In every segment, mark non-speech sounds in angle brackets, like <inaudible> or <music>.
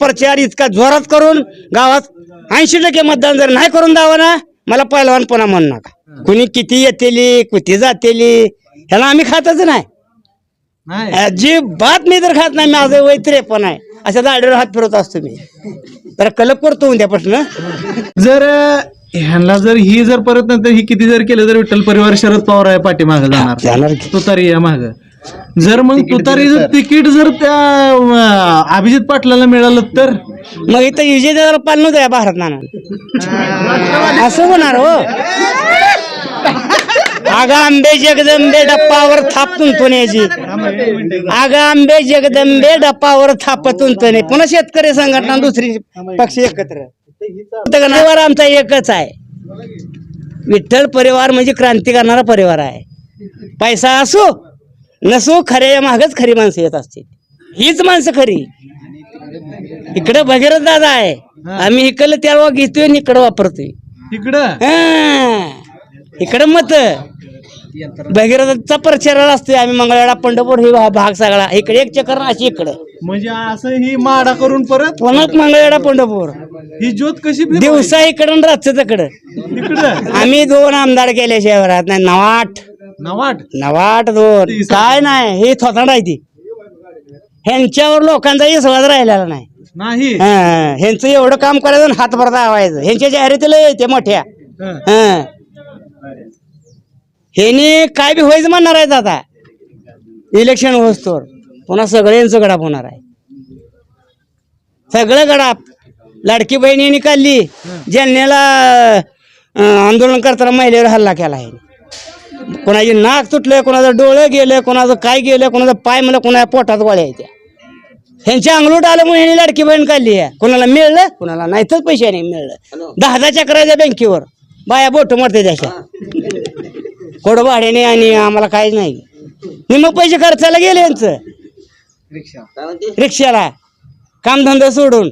प्रचार इतका जोरात करून गावात ऐंशी टक्के मतदान जर नाही करून द्यावं ना मला पहिलवानपणा म्हणू नका. कुणी किती येतेली किती जातेली ह्याला आम्ही खातच नाही. नाही. अजिबात मी तर खात नाही माझं वय त्रेपण आहे. अशा दाढीवर हात फिरवत असतो मी. तर कलप करतो उद्यापासून जर ह्यांना जर ही जर परत नंतर ही किती जर केलं तर विठ्ठल परिवार शरद पवार आहे पाठीमाग जाणार. जाणार की. तुतारी या माग. जर मग तुतारी जर तिकीट जर त्या अं, अभिजित पाटलाला मिळालं तर? मग इथं विजय पाल नव्हतं या भारत नाना. असं होणार हो. आगा आंबे जगदंबे डप्पावर थापतून तुण्याची आगा आंबे जगदंबे डप्पावर थापतून तुने पुन्हा शेतकरी संघटना दुसरी पक्ष एकत्र. परिवार आमचा एकच आहे. विठ्ठल परिवार म्हणजे क्रांती करणारा परिवार आहे. पैसा असो नसो खरे मागच खरी माणसं येत असतील. हीच माणसं खरी. इकडं भगीरथ दादा आहे. आम्ही इकडलं त्या घेतोय आणि इकडं वापरतोय. इकडं. इकडं मत. भगीरथचा प्रचार असतोय आम्ही मंगळवेढा पंढरपूर हे भाग सगळा. इकडे एक चक्कर अशी इकडं. म्हणजे असं ही माडा करून परत? पुन्हा मंगळवेढा पंढरपूर. ही ज्योत कशी? दिवसा इकडं रातचं तिकडं. इकडं? आम्ही दोन आमदार केल्याशिवाय राहत नाही. नवाट नवाट नवाट दोन. काय नाही हे थोतांड आहे ती. ह्यांच्यावर लोकांचा विश्वास राहिलेला नाही. नाही. हा, ह्यांचं एवढं काम करायचं आणि हातभर दावायचं ह्यांच्या जाहिरातीला येते मोठ्या. हं. हा. ह्याने काय बी व्हायचं म्हणणार आहेत आता. इलेक्शन होस्तोवर पुन्हा सगळे यांचं गडाप होणार आहे. सगळं गडाप. लाडकी बहिणीने काढली. जालन्याला अं, आंदोलन करताना महिलेवर हल्ला केला आहे कोणाचे नाक तुटले कोणाचं डोळं गेलं कोणाचं काय गेलं कोणाचं पाय म्हणलं कोणाच्या पोटात गोळ्या आहेत त्या. ह्यांच्या अंगलूट आलं म्हणून ह्यांनी लाडकी बहीण काढली आहे. कोणाला मिळलं कोणाला नाहीतच पैसे नाही मिळलं. दहा दहा चक्राच्या बँकेवर. बाया बोट मारते त्याच्या कोड भाड्याने आणि आम्हाला काहीच नाही. निम पैसे खर्चाला गेले यांचं. रिक्षाला. कामधंदा सोडून.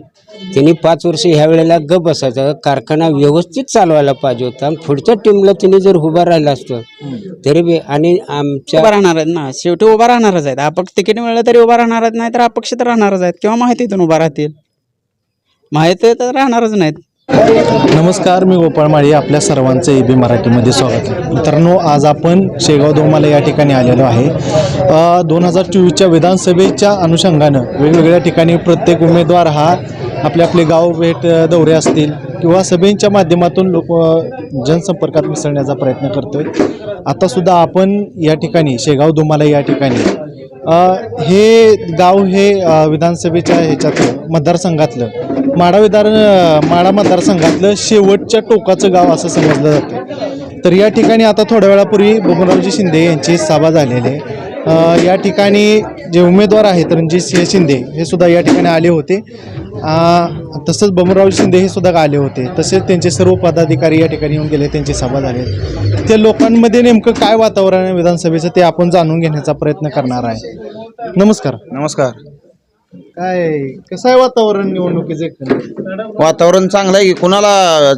त्यांनी पाच वर्ष ह्या वेळेला ग बसायचा. कारखाना व्यवस्थित चालवायला पाहिजे होता. आणि पुढच्या टीमला त्यांनी जर उभा राहिला असतं तरी बी आणि आमच्या उभा राहणार आहेत ना. शेवटी उभा राहणारच आहेत. अपक्ष तिकीट मिळलं तरी उभा राहणार नाही तर अपक्ष तर राहणारच आहेत. किंवा माहितीतून उभा राहतील. माहिती तर राहणारच नाहीत. नमस्कार मी गोपाळ माळी. आपल्या सर्वांचं ए बी मराठीमध्ये स्वागत आहे. मित्रांनो आज आपण शेगाव दोमाला या ठिकाणी आलेलो आहे. दोन हजार चोवीसच्या विधानसभेच्या अनुषंगानं वेगवेगळ्या ठिकाणी प्रत्येक उमेदवार हा आपले आपले गाव भेट दौरे असतील किंवा सभेंच्या माध्यमातून लोक जनसंपर्कात मिसळण्याचा प्रयत्न करतो आहे आतासुद्धा आपण या ठिकाणी शेगाव दुमाला या ठिकाणी हे गाव हे विधानसभेच्या ह्याच्यातलं मतदारसंघातलं माडा विधान माडा मतदारसंघातलं शेवटच्या टोकाचं गाव असं समजलं जातं. तर या ठिकाणी आता थोड्या वेळापूर्वी बबनरावजी शिंदे यांची सभा झालेली आहे. या ठिकाणी जे उमेदवार आहेत रणजित शिंदे हे सुद्धा या ठिकाणी आले होते. तसंच बबनराव शिंदे हे सुद्धा आले होते. तसेच त्यांचे सर्व पदाधिकारी या ठिकाणी येऊन गेले त्यांची सभा झाली. त्या लोकांमध्ये नेमकं काय वातावरण आहे विधानसभेचं ते आपण जाणून घेण्याचा प्रयत्न करणार आहे. नमस्कार. नमस्कार. काय कसं आहे वातावरण निवडणुकीचे? वातावरण चांगलं आहे की कुणाला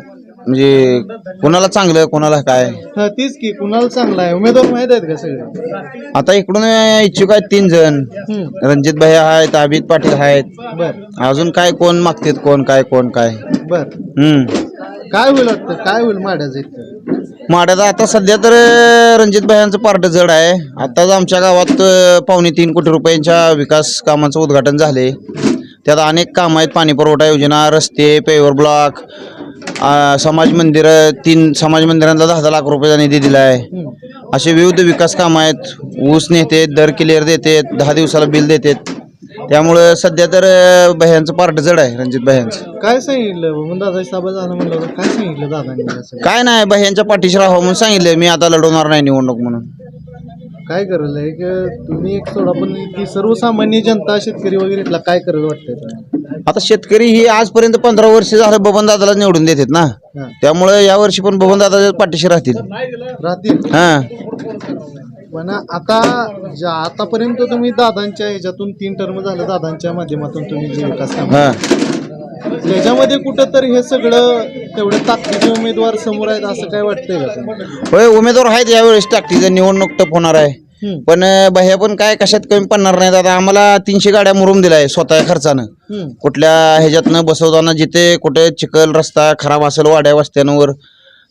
म्हणजे कुणाला चांगलं कुणाला काय? हा तीच की कुणाला चांगला आहे? उमेदवार माहीत आहेत का सगळे? आता इकडून इच्छुक आहेत तीन जण. हम्म, रणजित भाई आहेत अभित पाटील आहेत. बर. अजून काय कोण मागतात कोण काय कोण काय? बर. हम्म. काय होईल वाटतं? काय होईल माड्याचं इथं? माड्याचा आता सध्या तर रणजित भाईंचं पार्ट जड आहे. आताच आमच्या गावात अं, पावणे तीन कोटी रुपयांच्या विकास कामांचं उद्घाटन झाले. त्यात अनेक कामं आहेत पाणी पुरवठा योजना रस्ते पेवर ब्लॉक समाज मंदिर तीन समाज मंदिरांना दहा दहा लाख रुपयाचा निधी दिला आहे असे विविध विकास कामं आहेत. ऊस नेते दर क्लिअर देते दहा दिवसाला बिल देतात. त्यामुळं सध्या तर अं, भैयांचं पार्ट जड आहे रणजित भैयांचं. काय सांगितलं? म्हणून दादा सभा झालं म्हणलं होतं काय सांगितलं दादांनी? काय नाही भैयांच्या पाठीशी राहावं म्हणून सांगितलं मी आता लढवणार नाही निवडणूक म्हणून. काय करेल एक तुम्ही एक सोडा पण ती सर्वसामान्य जनता शेतकरी वगैरे इथला काय करेल वाटतंय? आता शेतकरी ही आजपर्यंत पंधरा वर्ष झालं बबन दादाला निवडून देतात ना. हा. त्यामुळे या वर्षी पण बबन दादाच्या पाठीशी राहतील. राहतील? हा. पण आता ज्या आतापर्यंत तुम्ही दादांच्या ह्याच्यातून तीन टर्म झालं दादांच्या माध्यमातून तुम्ही जे विकास काम हा. त्याच्यामध्ये कुठं तर हे सगळं तेवढे ताकदीचे उमेदवार समोर आहेत असं काय वाटतंय का? होय उमेदवार आहेत यावेळेस टाकटीचं निवडणूक टप होणार आहे हम्म. पण भैया पण काय कशात कमी पडणार नाहीत आता आम्हाला तीनशे गाड्या मुरुम दिलाय स्वतः खर्चानं हम्म. कुठल्या ह्याच्यातनं बसवताना जिथे कुठे चिखल रस्ता खराब असेल वाड्या वस्त्यांवर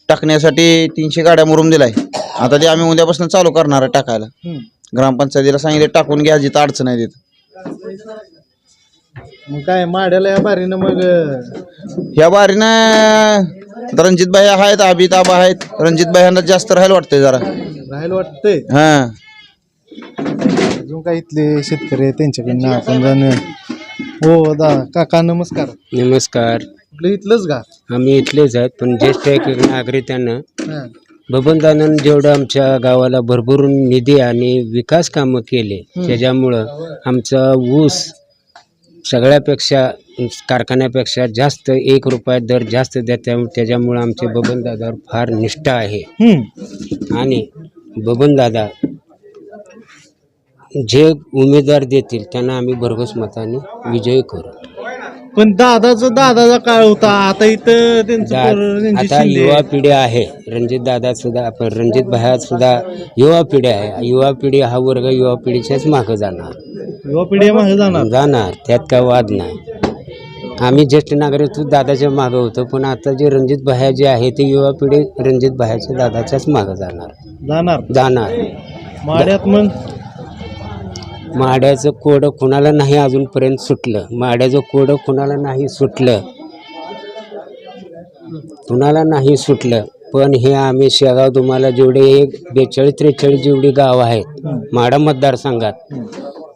टाकण्यासाठी तीनशे गाड्या मुरुम दिलाय आता ते आम्ही उद्यापासून चालू करणार आहे टाकायला हम्म. ग्रामपंचायतीला सांगितले टाकून घ्या जिथं अडचण आहे तिथं मग काय माड्याला या बारीनं मग ह्या बारीनं रणजित भाई आहेत अभित आबा आहेत. रणजित भाईंना जास्त राहायला वाटतंय जरा. राहायला वाटतंय? हा. अजून काय इथले शेतकरी त्यांच्याकडनं आपण जाणूया. हो दा काका नमस्कार. नमस्कार. आपलं इथलंच का? आम्ही इथलेच आहेत पण ज्येष्ठ एक नागरिकांना हा. बबनदादानं जेवढं आमच्या गावाला भरभरून निधी आणि विकास कामं केले त्याच्यामुळं आमचा ऊस सगळ्यापेक्षा कारखान्यापेक्षा जास्त एक रुपया दर जास्त द्या त्या- त्याच्यामुळं आमचे बबनदादावर फार निष्ठा आहे. आणि बबनदादा जे उमेदवार देतील त्यांना आम्ही भरघोस मताने विजयी करू पण दादाचा दादाचा काळ होता. आता इथं त्यांचं दा- पोरं रणजित आता शिंदे. युवा पिढी आहे. रणजित दादा सुद्धा आपण रणजित भाया सुद्धा युवा पिढी आहे. युवा पिढी हा वर्ग युवा पिढीच्याच मागं जाणार. युवा पिढी मागे जाणार. जाणार. त्यात काय वाद नाही. आम्ही ज्येष्ठ नागरिक तू दादाच्या मागं होतो पण आता जे रणजित भाया जे आहे ते युवा पिढी रणजित भायाच्या दादाच्याच मागं जाणार. जाणार. जाणार. माड्यात मग? माड्याचं कोडं कुणाला नाही अजूनपर्यंत सुटलं. माड्याचं कोडं कुणाला नाही सुटलं. कुणाला नाही सुटलं. पण हे आम्ही शेगाव तुम्हाला जेवढे एक बेचाळीस त्रेचाळीस जेवढी गाव आहेत माडा मतदारसंघात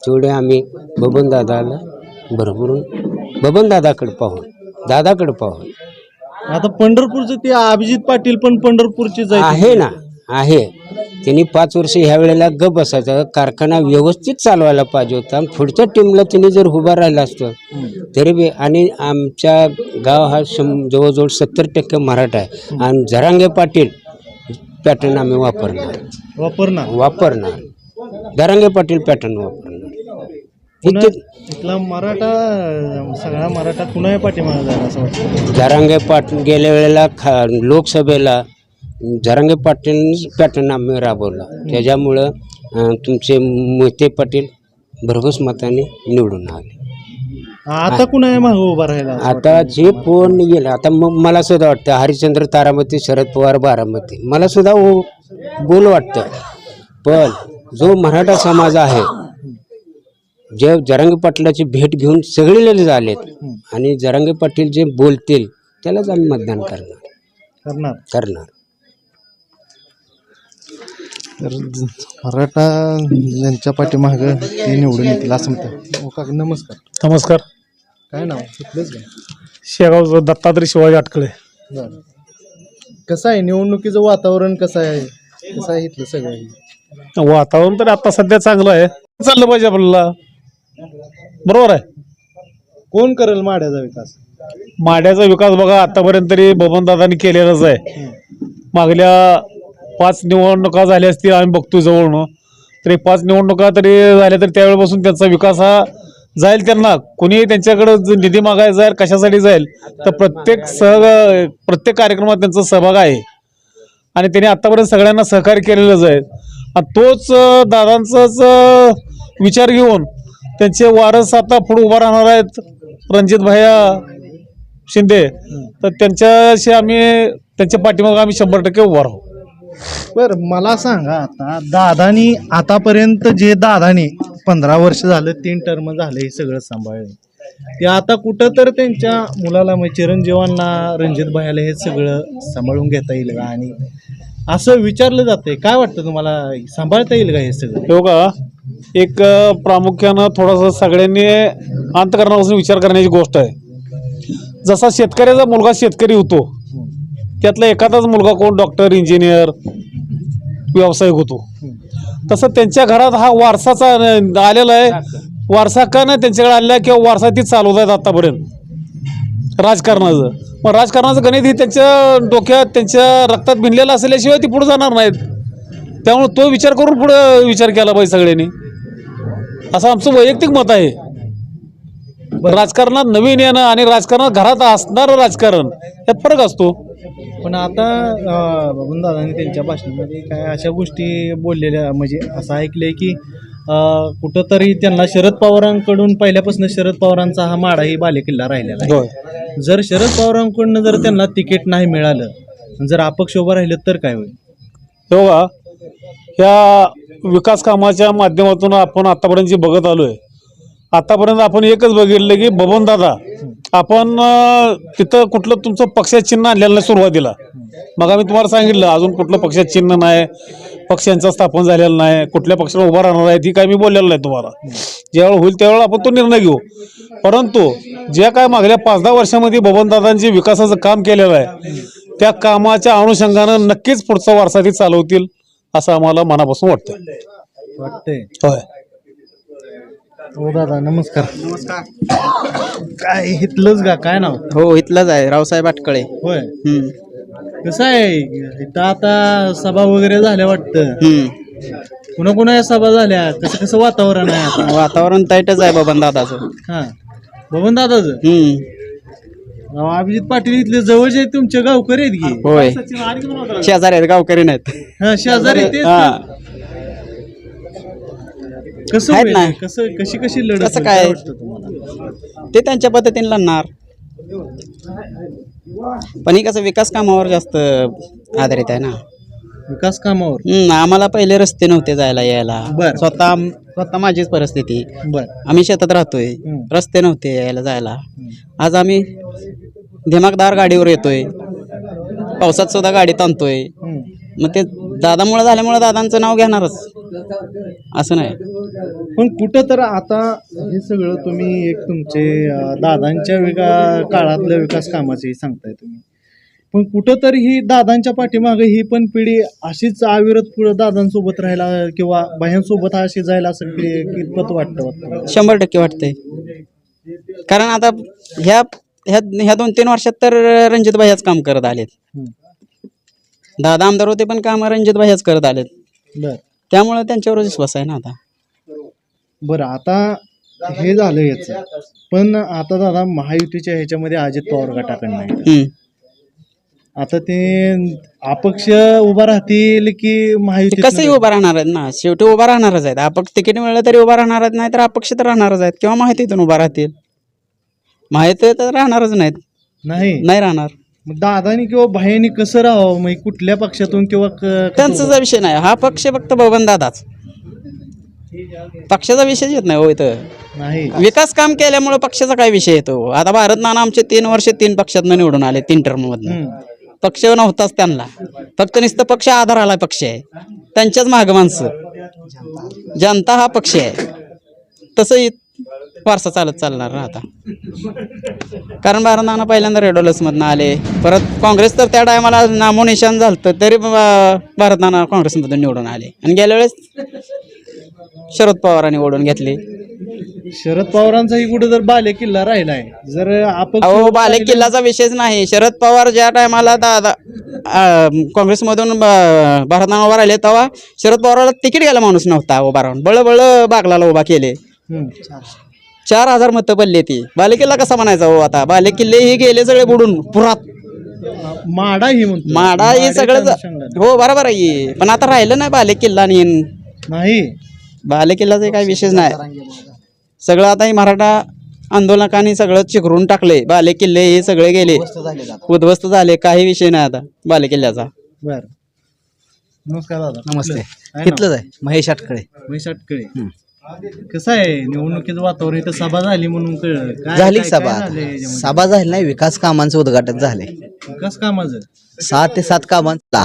तेवढे आम्ही बबनदादाला भरभरून बबनदादाकडे पाहून दादाकडे पाहून. आता पंढरपूरचं ते अभिजित पाटील पण पंढरपूरचे आहे ना. आहे. त्यांनी पाच वर्ष ह्या वेळेला ग बसायचं. कारखाना व्यवस्थित चालवायला पाहिजे होता. आणि पुढच्या टीमला त्यांनी जर उभा राहिला असतं तरी बी आणि आमच्या गाव हा शं जवळजवळ सत्तर टक्के मराठा आहे. आणि जरांगे पाटील पॅटर्न आम्ही वापरणार. वापरणार? वापरणार. जरांगे पाटील पॅटर्न वापरणार. पुन्हा इथे इथला मराठा सगळा मराठा कुणा पाठीमागे जाणार असं वाटतं. जरांगे पाटील गेल्या वेळेला खा लोकसभेला जरांगे पाटील पॅटर्न आम्ही राबवला. त्याच्यामुळं तुमचे मोहिते पाटील भरघोस मताने निवडून आले. आता कुणा मागे उभा राहिला? आता जे कोण गेलं आता मग मला सुद्धा वाटतं हरिश्चंद्र तारामती शरद पवार बारामती मला सुद्धा बोल वाटतं. पण जो मराठा समाज आहे जे जरांगे पाटलाची भेट घेऊन सगळे झालेत आणि जरांगे पाटील जे बोलतील त्यालाच आम्ही मतदान करणार. करणार. करणार. तर मराठा यांच्या पाठीमागं ते निवडून येतील असं म्हणतात. हो काका नमस्कार. नमस्कार. काय नाव? इथलंच का शेगाव दत्तात्रय शिवाजी आटकळे. बरं. कसं आहे? निवडणुकीचं वातावरण कसं आहे? कसं आहे इथलं सगळं? वातावरण तर आता सध्या चांगलं आहे. चाललं पाहिजे आपल्याला. बरोबर आहे? कोण करेल माड्याचा विकास? माड्याचा विकास बघा आतापर्यंत तरी बबनदादांनी केलेलाच आहे. मागल्या पाच निवडणुका झाल्या असतील आम्ही बघतो जवळनं. तरी पाच निवडणुका तरी झाल्या तर त्यावेळेपासून त्यांचा विकास हा जाईल त्यांना. कोणी त्यांच्याकडे निधी मागायला जाईल कशासाठी जाईल तर प्रत्येक सहग प्रत्येक कार्यक्रमात त्यांचा सहभाग आहे. आणि त्यांनी आतापर्यंत सगळ्यांना सहकार्य केलेलंच आहे. आणि तोच दादांचाच विचार घेऊन त्यांचे वारस आता पुढे उभा राहणार आहेत रणजित भैया शिंदे. तर त्यांच्याशी आम्ही त्यांच्या पाठीमागं आम्ही शंभर टक्के उभा राहू. बर मला सांगा आता दादानी आतापर्यंत जे दादानी पंधरा वर्ष झालं तीन टर्म झाले हे सगळं सांभाळलं. ते आता कुठं तर त्यांच्या मुलाला म्हणजे चिरंजीवांना रणजित भाईला हे सगळं सांभाळून घेता येईल का? आणि असं विचारलं जातंय. काय वाटतं तुम्हाला? सांभाळता येईल का हे सगळं? हो का एक प्रामुख्यानं थोडासा सगळ्यांनी अंतकरणापासून विचार करण्याची गोष्ट आहे. जसा शेतकऱ्याचा मुलगा शेतकरी होतो त्यातला एखादाच मुलगा कोण? डॉक्टर इंजिनियर व्यावसायिक होतो. तसं त्यांच्या घरात हा वारसाचा आलेला आहे. वारसा का नाही त्यांच्याकडे आलेला आहे किंवा वारसा तीच चालवत आहेत आत्तापर्यंत राजकारणाचं. मग राजकारणाचं गणित ही त्यांच्या डोक्यात त्यांच्या रक्तात भिनलेलं असल्याशिवाय ती पुढे जाणार नाहीत. त्यामुळे तो विचार करून पुढे विचार केला पाहिजे सगळ्यांनी. असं आमचं वैयक्तिक मत आहे. राजकारणात नवीन येणं आणि राजकारणात घरात असणारं राजकारण यात फरक असतो. पण आता बबनदादांनी त्यांच्या भाषणामध्ये काय अशा गोष्टी बोललेल्या म्हणजे असं ऐकलंय की कुठंतरी त्यांना शरद पवारांकडून पहिल्यापासून शरद पवारांचा हा माडा ही बालेकिल्ला राहिलेला आहे. जर शरद पवारांकडून जर त्यांना तिकीट नाही मिळालं जर अपक्ष उभं राहिलं तर काय होईल? तेव्हा ह्या विकास कामाच्या माध्यमातून आपण आतापर्यंत जे बघत आलोय आतापर्यंत आपण एकच बघितलं की बबन दादा आपण तिथं कुठलं तुमचं पक्षात चिन्ह आणलेलं नाही सुरुवातीला? मग आम्ही तुम्हाला सांगितलं अजून कुठलं पक्षात चिन्ह नाही पक्षांचं स्थापन झालेलं नाही कुठल्या पक्षाला उभा राहणार आहे ती काय मी बोललेलं नाही तुम्हाला. ज्यावेळेला होईल त्यावेळेला आपण तो निर्णय घेऊ. परंतु ज्या काय मागल्या पाच दहा वर्षामध्ये बबनदादांची विकासाचं काम केलेलं आहे त्या कामाच्या अनुषंगानं नक्कीच पुढचा वारसा ती चालवतील असं आम्हाला मनापासून वाटतं वाटतंय. होय. हो दादा नमस्कार. नमस्कार. काय हितलंच का? काय नाव? हो इथलंच आहे रावसाहेब अटकळे होय. हम्म. कसं आहे? इथं आता सभा वगैरे झाल्या वाटतं. हम्म. कुणा कुणा सभा झाल्या? कसं कसं वातावरण आहे आता? वातावरण ताईटच आहे बबन दादाचं. हा. बबन दादाच? हम्म. अभिजित पाटील इथले जवळचे तुमचे गावकरी आहेत की? होय. शेजारी आहेत गावकरी नाहीत. हा शेजारी तेच. हा. कसं आहेत होईल? ना. कसं कशी कशी लढत कसं होईल? काय? वाटतं तुम्हाला ते त्यांच्या पद्धतीने लढणार पण ही कसं विकास कामावर जास्त आधारित आहे ना विकास कामावर हम्म, आम्हाला पहिले रस्ते नव्हते जायला यायला बर. स्वतः स्वतः माझीच परिस्थिती बर आम्ही शेतात राहतोय हम्म. रस्ते नव्हते यायला जायला आज आम्ही दिमागदार गाडीवर येतोय पावसात सुद्धा गाडी ताणतोय हम्म. मग ते दादामुळे झाल्यामुळे दादांचं नाव घेणारच. असं नाही. पण कुठं तर आता हे सगळं तुम्ही एक तुमचे अं, दादांच्या विका काळातल्या विकास कामाचे सांगताय तुम्ही. पण कुठं तर ही दादांच्या पाठीमागे ही पण पिढी अशीच अविरत पुढे दादांसोबत राहायला किंवा बाह्यांसोबत अशी जायला असं कि- कितपत वाटतं वाटतं? शंभर टक्के वाटतंय. कारण आता ह्या ह्या ह्या दोन तीन वर्षात तर रणजित भाईच काम करत आलेत. हम्म. दादा आमदार होते पण काम रणजित भाईच करत आलेत. बर. त्यामुळे त्यांच्यावर विश्वास आहे ना आता. बरं आता हे झालं याचं. पण आता दादा महायुतीच्या ह्याच्यामध्ये अजित पवार गटाकडनं आहे. हम्म. आता ते अपक्ष उभा राहतील की ते महायुती कसंही उभा राहणार आहेत ना. शेवटी उभा राहणारच आहेत. अपक्ष तिकीट मिळलं तरी उभा राहणार आहेत नाही तर अपक्ष तर राहणारच आहेत. किंवा माहितीतून उभा राहतील. माहिती तर राहणारच नाहीत. नाही. नाही राहणार. मग दादानी किंवा भाईनी कसं राहावं? मग कुठल्या पक्षातून किंवा क- कसं त्यांचा विषय नाही. हा पक्ष फक्त बबन दादाच. पक्षाचा विषयच येत नाही हो इथं. नाही. विकास काम केल्यामुळे पक्षाचा काय विषय येतो? आता भारत नाना आमचे तीन वर्ष तीन पक्षातनं निवडून आले तीन टर्म मधनं. पक्ष नव्हताच त्यांना. फक्त नुसतं पक्ष आधार आला पक्ष आहे. त्यांच्याच माग माणसं. जनता हा पक्ष आहे. तसंही वारसा चालत चालणार ना आता. कारण नाना पहिल्यांदा रेडोलस मधनं आले. परत काँग्रेस तर त्या टायमाला नामोनिशान झालं तरी ब- भारत नाना काँग्रेसमधून निवडून आले. आणि गेल्या वेळेस शरद पवारांनी ओढून घेतली. शरद पवारांचाही कुठे तर बाले किल्ला राहिलाय जर अहो बाले किल्लाचा विषयच नाही. शरद पवार ज्या टायमाला दादा काँग्रेसमधून भारतानं उभा राहिले तेव्हा शरद पवाराला तिकीट घ्यायला माणूस नव्हता. उभा राहून बळ बळ बागलाला उभा केले. चार हजार मतं पडली ती. बालेकिल्ला कसा म्हणायचा हो आता? बालेकिल्ले हे गेले सगळे बुडून पुरात. माडा ही म्हणतो. माडा हे सगळं. हो बरोबर आहे. पण आता राहिलं नाही बालेकिल्ला आणि नाही. बालेकिल्लाचा काही विषयच नाही. सगळं आता हे मराठा आंदोलकांनी सगळं चिकरून टाकले. बाले किल्ले हे सगळे गेले. उद्ध्वस्त झाले. काही विषय नाही आता बाले किल्ल्याचा बर. नमस्कार दादा. नमस्ते. आहे ना? इथलंच आहे? महेश आटकडे महेश अटकळे कसं आहे निवडणुकीचं वातावरण इथं सभा झाली म्हणून कळलं. काय- झाली काय- सभा. याच्यामध्ये? सभा झाली नाही विकास कामांचं उद्घाटन झाले विकास कामाचं? सहा ते सात कामांचा.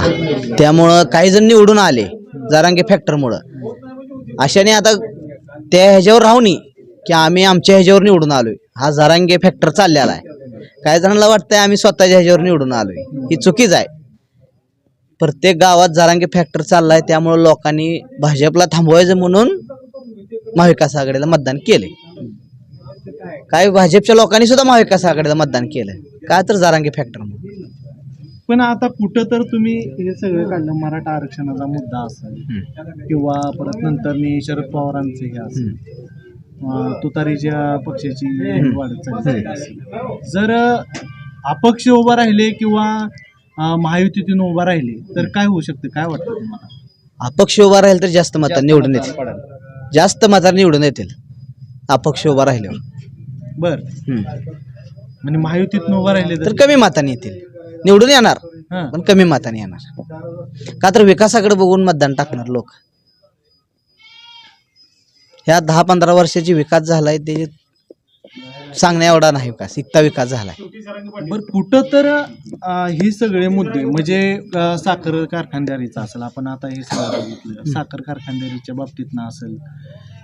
त्यामुळं काही जण निवडून आले जारांगे फॅक्टरमुळं अशाने आता त्या ह्याच्यावर राहुनी की आम्ही आमच्या ह्याच्यावर निवडून आलोय. हा जारांगे फॅक्टर चाललेला आहे. काही जणांना वाटतंय आम्ही स्वतःच्या ह्याच्यावर निवडून आलोय. ही चुकीच आहे. प्रत्येक गावात जारांगे फॅक्टर चाललाय त्यामुळे लोकांनी भाजपला थांबवायचं म्हणून महाविकास आघाडीला मतदान केले काही भाजपच्या लोकांनी सुद्धा महाविकास आघाडीला मतदान केलं काय तर जारांगे फॅक्टर पण आता कुठं तर तुम्ही हे सगळं काढलं मराठा आरक्षणाचा मुद्दा असेल किंवा परत नंतर शरद पवारांचे हे असेल तुतारीच्या पक्षाची वाढत चालली असेल. जर अपक्ष उभा राहिले किंवा महायुतीतून उभा राहिले तर काय होऊ शकतं? काय वाटतं तुम्हाला? अपक्ष उभा राहील तर जास्त मतांनी निवडून येतील. जास्त मतांनी निवडून येतील. अपक्ष उभा राहिल्यावर. बर. हम्म. म्हणजे महायुतीतून उभा राहिले तर तर. कमी मतांनी येतील. निवडून येणार हां. पण कमी मतांनी येणार. का तर विकासाकडे बघून मतदान टाकणार लोक. ह्या दहा पंधरा वर्षाची विकास झालाय ते सांगण्या एवढा नाही विकास इतका विकास झालाय. बर कुठं तर अं, हे सगळे मुद्दे म्हणजे अं, साखर कारखानदारीचा असेल आपण आता हे सगळं बघितलं साखर कारखानदारीच्या बाबतीत ना असेल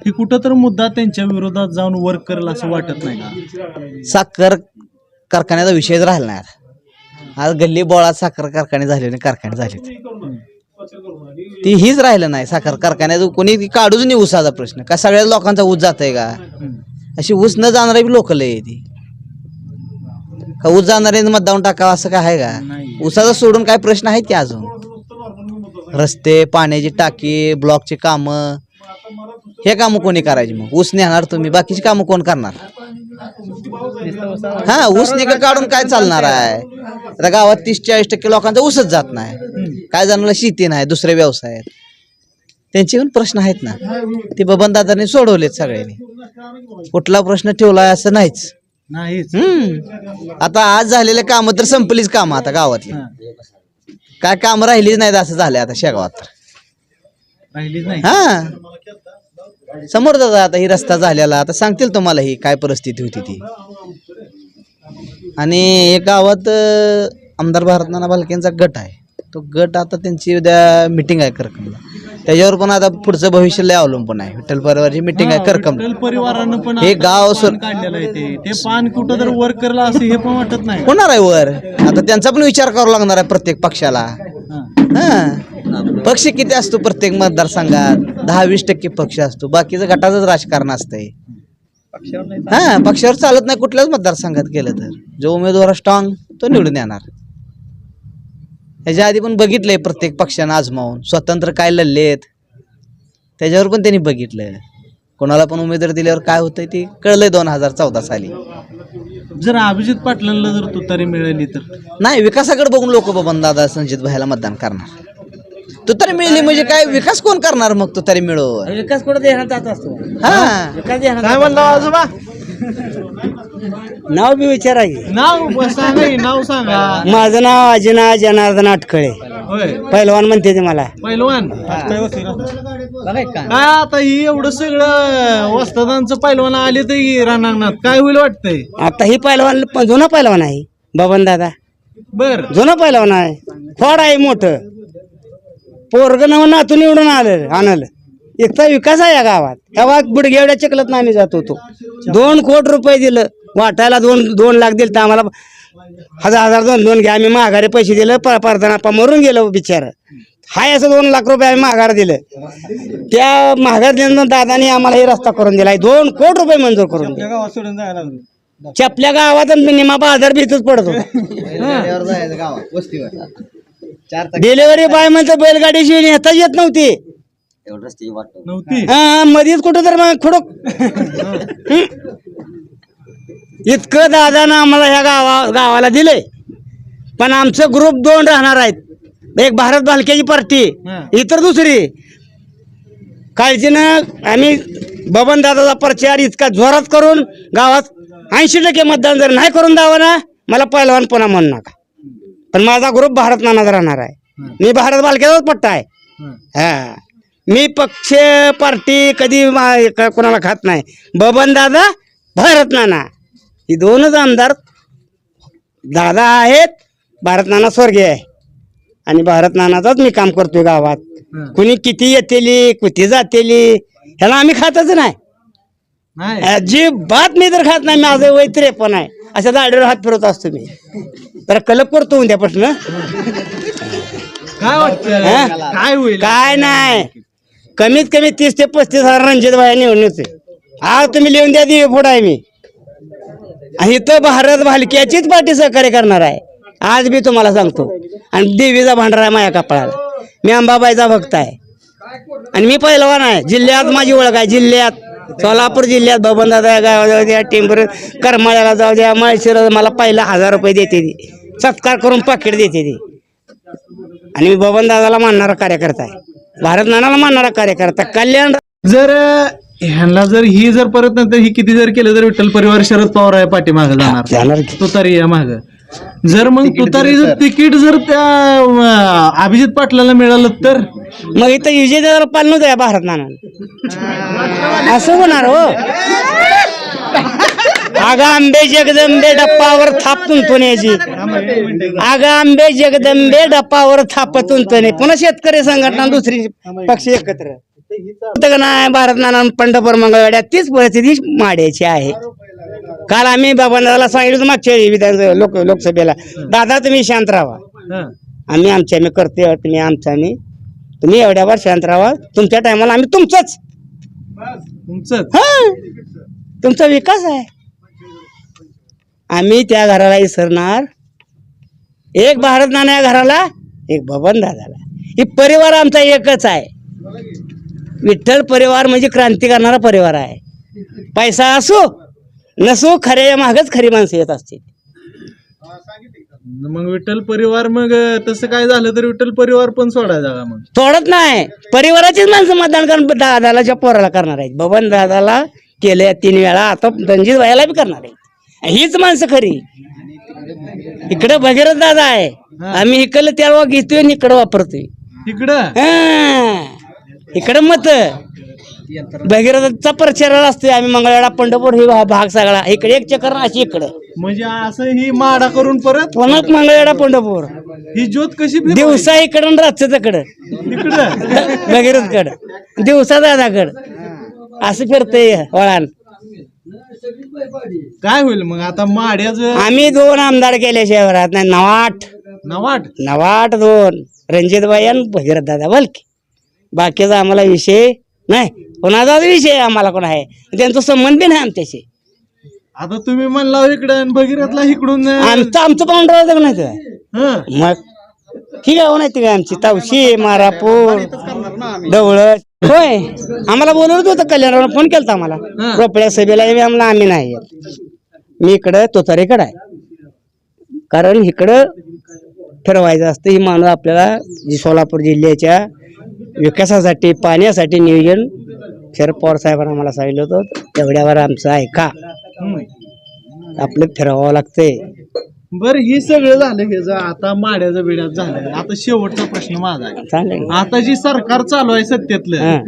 हे कुठं तर मुद्दा त्यांच्या विरोधात जाऊन वर्क करेल असं वाटत नाही का? साखर कारखान्याचा विषयच राहिला नाही आता. आज गल्ली बोळात साखर कारखाने झाले आणि कारखाने झाले ती हीच राहिलं नाही साखर कारखान्याचं कोणी काढूच नाही ऊसाचा प्रश्न. का सगळ्या लोकांचा ऊस जात आहे का अशी ऊस न जाणारी लोक लय आहे ती. का ऊस जाणारे मतदान टाकावं असं काय आहे का? ऊसाचा सोडून काय प्रश्न आहेत की अजून? रस्ते पाण्याची टाकी ब्लॉकची कामं हे कामं कोणी करायची मग? ऊस नेणार तुम्ही बाकीची कामं कोण करणार? हा ऊस निका काढून काय चालणार आहे? आता गावात तीस चाळीस टक्के लोकांचा ऊसच जात नाही. काय जणांना शेती नाही दुसरे व्यवसाय आहेत त्यांचे पण प्रश्न आहेत ना. ते बबनदादांनी सोडवलेत सगळ्यांनी. कुठला प्रश्न ठेवलाय असं नाहीच. नाहीच. हम्म. आता आज झालेले कामं तर संपलीच कामं आता गावातली. काय कामं राहिलीच नाहीत असं झालंय आता शेगावात तर. राहिलीच नाही हा. समोर दादा आता ही रस्ता झालेला. आता सांगतील तुम्हाला ही काय परिस्थिती होती ती. आणि एक गावात आमदार भारतनाना भालकेंचा गट आहे. तो गट आता त्यांची उद्या मिटिंग आहे करकमला. त्याच्यावर पण आता पुढचं भविष्य लय अवलंबून आहे. विठ्ठल परिवारची मिटिंग आहे करकम विठ्ठल परिवारानं पण हे आता गाव पान सोड- काढलेलं आहे ते. ते पान कुठं तर वर्क करला असं हे पण वाटत नाही. होणार आहे वर. आता त्यांचा पण विचार करावा लागणार आहे प्रत्येक पक्षाला. हां. हा. पक्ष किती असतो प्रत्येक मतदारसंघात? दहा वीस टक्के पक्ष असतो. बाकीचं गटाचंच राजकारण असतंय. हा पक्षावर चालत नाही कुठल्याच मतदारसंघात केलं तर. जो उमेदवार स्ट्रॉंग तो निवडून येणार. ह्याच्या आधी पण बघितलंय प्रत्येक पक्षानं आजमावून. स्वतंत्र काय लढलेत त्याच्यावर पण त्यांनी बघितलं कोणाला पण उमेदवार दिल्यावर काय होतंय ते कळलंय दोन हजार चौदा साली. जर अभिजित पाटलांना जर तुतारी मिळाली तर? नाही विकासाकडे बघून लोक बबन दादा संजित भाईला मतदान करणार. तुतारी मिळली म्हणजे काय विकास कोण करणार मग तुतारी मिळव विकास कुठं देण्यात जात असतो? हा. विकास देण्यात काय म्हणला आजोबा? <laughs> नाव बी विचारा की. नाव सांगा की, नाव सांगा. माझं नाव अजिना जनार्दन आटखळे होय. पहिलवान म्हणते ते मला. पैलवान. काय आता ही एवढं सगळं वस्तादांचं पैलवान आले तर ही रणांगणात. काय होईल वाटतंय? आता ही पहिलवान जुना पहिलवान आहे बबन दादा. बर. जुना पहिलवान आहे. खोड आहे मोठं. पोरग नव नातून निवडून आलं आणलं. इतका विकास आहे या गावात. गावात बुडगेवड्या चिखलत ना आम्ही जात होतो. दोन कोट रुपये दिलं. वाटायला दोन दोन लाख दिलं तर आम्हाला. हजार हजार दोन दोन घ्या आम्ही माघारी पैसे दिलं. प परदानाप्पा मरून गेलो बिचार. हाय असं दोन लाख रुपये आम्ही माघार दिलं. त्या माघार दिल्यानंतर दादाने आम्हाला हे रस्ता करून दिला. दोन कोट रुपये मंजूर करून दिले. चपल्या गावात निमा बाजार भीतच पडत. होता डिलिव्हरी बॉय म्हणतो बैलगाडी शिवाय नेता येत नव्हती. नव्हती. हा मध्येच कुठं तर मग खुडक. इतकं दादानं आम्हाला ह्या गावा गावाला दिले पण आमचं ग्रुप दोन राहणार आहेत. एक भारत बालकेची पार्टी हा. इतर दुसरी. काळजीनं आम्ही बबन दादाचा प्रचार इतका जोरात करून गावात ऐंशी टक्के मतदान जर नाही करून द्यावं ना मला पहिलवान पुन्हा म्हणू नका. पण माझा ग्रुप भारत नानाचा राहणार आहे. मी भारत बालकेचाच पट्टा आहे. हा. मी पक्ष पार्टी कधी कोणाला खात नाही. बबन दादा भारत नाना. ही दोनच आमदार दादा आहेत भारत नाना स्वर्गीय आहे. आणि भारत नानाचाच मी काम करतोय गावात. कुणी किती येतेली किती जातेली ह्याला आम्ही खातच नाही. नाही. अजिबात मी तर खात नाही माझं वय त्रेपन्न आहे. अशा दाढीवर हात फिरवत असतो मी. तर कलप करतो उद्यापासून. काय वाटतं हा? काय होईल? काय नाही. कमीत कमी तीस ते पस्तीस हजार रणजित भाया निवडून येते आज तुम्ही लिहून द्या दिवे फोड आहे मी. आणि इथं भारत भालक्याचीच पार्टी सहकार्य करणार आहे. आज मी तुम्हाला सांगतो. आणि देवीचा भांडार आहे माझ्या कपाळाला. मी अंबाबाईचा भक्त आहे. आणि मी पहिलवान आहे. जिल्ह्यात माझी ओळख आहे. जिल्ह्यात सोलापूर जिल्ह्यात बबनदादा गाव जाऊ द्या टेंबर करमाळ्याला जाऊ द्या माळशिरा मला पहिला हजार रुपये देते ती. सत्कार करून पाकिट देते ती. आणि मी बबनदादाला मानणारा कार्यकर्ता आहे. भारत नानाला मानणारा कार्यकर्ता कल्याण जर ह्यांना जर ही जर परत नंतर ही किती जर केलं तर विठ्ठल परिवार शरद पवार आहे पाठीमागे जाणार. जाणार की. तुतारी या माग. जर मग तुतारी जर तिकीट जर त्या अ, अभिजित पाटलाला मिळालं तर? मग इथं विजयदादा पाल नव्हतं या भारत नाना असं होणार हो. आगा आंबे जगदंबे डप्पावर थापतून पुण्याची. आगा आंबे जगदंबे डप्पावर थापतून तने पुन्हा शेतकरी संघटना दुसरी पक्ष एकत्र. नाही भारत नाना पंढरपूर मंगळवाड्यात तीच परिस्थिती माड्याची आहे. काल आम्ही बाबांना सांगितलं मागच्या विधान लोक लोकसभेला दादा तुम्ही शांत राहा. आम्ही आमच्या आम्ही करते तुम्ही आमच्या आम्ही तुम्ही एवढ्यावर शांत राहा. तुमच्या टायमाला आम्ही तुमचंच. तुमचं हा. तुमचा विकास आहे. आम्ही त्या घराला विसरणार एक भारत नाना या घराला एक बबन दादाला. ही परिवार आमचा एकच आहे. विठ्ठल परिवार म्हणजे क्रांती करणारा परिवार आहे. पैसा असो नसो खऱ्या मागच खरी माणसं येत असतील. मग विठ्ठल परिवार मग तसं काय झालं तर विठ्ठल परिवार पण सोडायचा का मग? तोडत नाही. परिवाराचीच माणसं मतदान करून दादाला पोराला करणार आहेत. बबन दादाला केले तीन वेळा आता रणजित भाईला बी करणार आहेत. हीच माणसं खरी. इकडं भगीरथ दादा आहे. आम्ही इकडलं त्या घेतोय आणि इकडं वापरतोय. इकडं? हा. इकडं मत. भगीरथचा प्रचार असतोय आम्ही मंगळवेढा पंढरपूर हे भा- भाग सगळा. इकडे एक चक्कर अशी इकडं. म्हणजे असं ही माडा करून परत? पुन्हा मंगळवेढा पंढरपूर. ही ज्योत कशी? दिवसा इकडं आणि रातचं तिकडं इकडं? <laughs> भगीरथकड दिवसा दादाकड असं फिरतंय वळान काय होईल मग? आता माड्याचं आम्ही दोन आमदार केले शहरात. नाही नवाट नवाट नवाट दोन. रणजितबाई आणि भगीरथ दादा बलके बाकीचा आम्हाला विषय नाही. कोणाचाच विषय आम्हाला कोण आहे? त्यांचा संबंध बी नाही आमच्याशी. आता तुम्ही म्हणला इकडं भगीरथला इकडून आमचं आमचं पाऊंडर होतं नाही. हं. मग ठीक आहे हो नाही ती आमची तावशी मारापूर डवळ होय. आम्हाला बोलवत होतं कल्याणराव फोन केलता आम्हाला. रोपड्या सभेला आम्हाला आम्ही नाही. मी इकडं तोतारीकडे आहे. कारण इकडं फिरवायचं असतं ही माणूस आपल्याला जी सोलापूर जिल्ह्याच्या विकासासाठी पाण्यासाठी नियोजन शरद पवार साहेबांना मला सांगितलं होतं तेवढ्यावर आमचं ऐका आपलं फिरवावं लागतंय. बरं हे सगळं झालं हे जा आता माड्याचं बिड्यात झालं. आता शेवटचा प्रश्न माझा आहे. चालेल. आता जी सरकार चालू आहे सत्तेतलं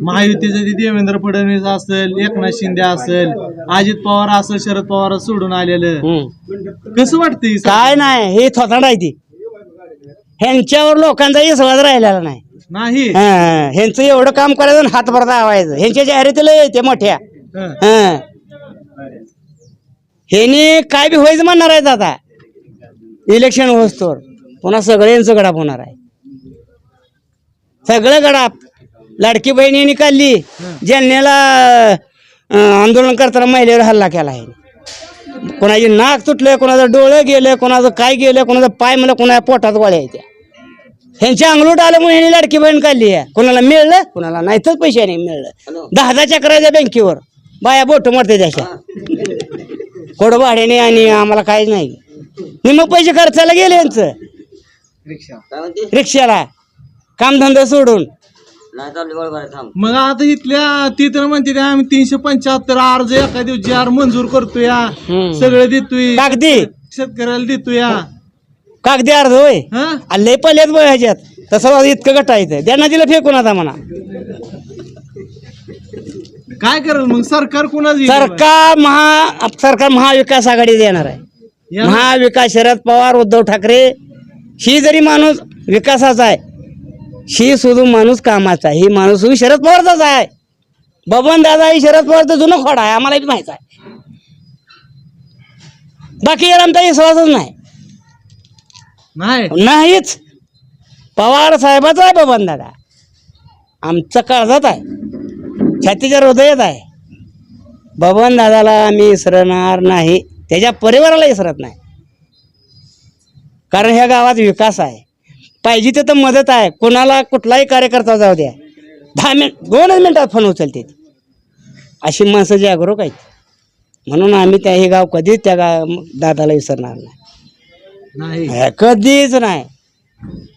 महायुतीचं जे देवेंद्र फडणवीस असेल एकनाथ शिंदे असेल अजित पवार असेल शरद पवार सोडून आलेलं. हम्म. कसं वाटतं हे सगळं? काय नाही हे थोतांड आहे ती. ह्यांच्यावर लोकांचा विश्वास राहिलेला नाही. नाही? हा, ह्यांचं एवढं काम करायचं आणि हातभर दावायचं. ह्यांच्या जाहिरातीला येते मोठ्या. हं. हा. ह्यानी काय बी व्हायचं म्हणणार आहेत आता. इलेक्शन होस्तोवर पुन्हा सगळ्यांचं गडाप होणार आहे. सगळं गडाप. लाडकी बहिणीने काढली. जालन्याला अं, आंदोलन करताना महिलेवर हल्ला केला आहे. कोणाची नाक तुटलं कोणाचं डोळं गेलं कोणाचं काय गेलं कोणाचं पाय म्हणलं कोणाच्या पोटात गोळ्या येत्या ह्यांच्या अंगलूट आलं म्हणून ह्यांनी लाडकी बहीण काढली आहे. कोणाला मिळलं कोणाला नाहीतच पैसे नाही मिळलं. दहा दहा चक्राच्या बँकेवर. बाया बोट मरते त्याच्या. कोड भाड्याने आणि आम्हाला काहीच नाही. निम्म पैसे खर्चाला गेले यांचं. रिक्षाला. कामधंदा सोडून. मग आता इथल्या ती तर म्हणते ते आम्ही तीनशे पंच्याहत्तर अर्ज एका दिवशी आर मंजूर करतोय. सगळं देतोय. कागदी शेतकऱ्याला देतोय कागदी अर्ध होय. हा? लय पल्यात बघ ह्याच्यात. तसं इतकं गटायचं त्यांना दिलं फेकून आता म्हणा. काय करेल मग? सरकार कुणाच सरकार महा सरकार महाविकास आघाडी देणार आहे. महाविकास शरद पवार उद्धव ठाकरे ही जरी माणूस विकासाचा आहे ही सुद्धा माणूस कामाचा आहे. ही माणूस शरद पवारचाच आहे. बबन दादा ही शरद पवारचं जुनं खोड आहे आम्हाला बी माहीत आहे. बाकी आमचा विश्वासच नाही. नाही. नाहीच. पवार साहेबाचा आहे बबन दादा. आमचं काळजात आहे. छातीच्या हृदयात आहे. बबन दादाला आम्ही विसरणार नाही. त्याच्या परिवाराला विसरत नाही. कारण ह्या गावात विकास आहे. पाहिजे तिथं मदत आहे. कोणाला कुठलाही कार्यकर्ता जाऊ द्या. दहा मिनिट दोनच मिनिटात फोन उचलते ती. अशी माणसं जागरूक आहेत. म्हणून आम्ही त्या हे गाव कधीच त्या गा दादाला विसरणार नाही. नाही. हे कधीच नाही.